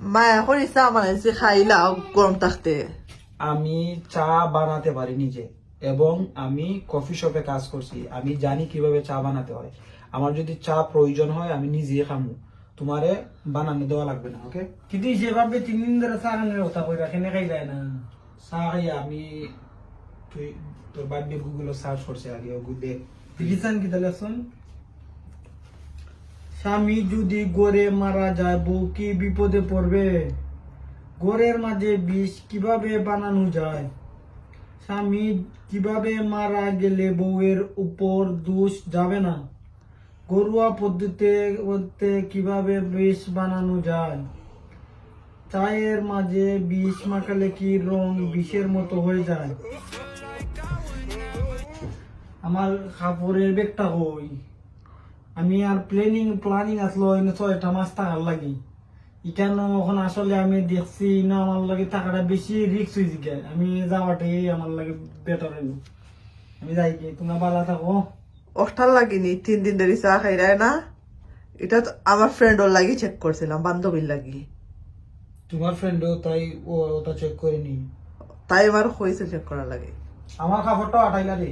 মা এখন চা বানাইছে খাইলাও গরম থাকতে। আমি চা বানাতে পারি নিজে এবং আমি কফি শপে কাজ করছি। আমি জানি কীভাবে চা বানাতে হয়। আমার যদি চা প্রয়োজন হয় আমি নিজে খামু। তোমারে বানানো দেওয়া লাগবে না ওকে কিন্তু সেভাবে তিন দিন ধরে চা খানের কথা কই রাখে খাই যায় না? চা খাইয়া আমি তুই তোর বার্থডে গুগলে সার্চ করছে আগে দেখ দেখিছেন কি তাহলে শুন? স্বামী যদি গড়ে মারা যায়, বউ কি বিপদে পড়বে? গড়ের মাঝে বিষ কীভাবে বানানো যায়? স্বামী কীভাবে মারা গেলে বউয়ের উপর দোষ যাবে না? ঘরোয়া পদ্ধতিতে কীভাবে বিষ বানানো যায়? চায়ের মাঝে বিষ মাখালে কি রং বিষের মতো হয়ে যায়? আমার কাপড়ের ব্যাগটা হই আমি আর প্ল্যানিং প্ল্যানিং আসলো এনে ছয়টা মাস টাকার লাগি। এখানে এখন আসলে আমি দেখছি না আমার লাগে টাকাটা বেশি রিক্স হয়েছে গে। আমি যাওয়াটাই আমার লাগে বেটার হইব। আমি যাই কি তোমরা ভালো থাকো। ওটার লাগিনি তিন দিন ধরে চা খাইলাই না। এটা তো আমার ফ্রেন্ডর লাগি চেক করছিলাম বান্ধবীর লাগি। তোমার ফ্রেন্ডও তাই ও ওটা চেক করে নি তাই আমার হয়েছে চেক করার লাগে। আমার কাপড়টা আটাইলা রে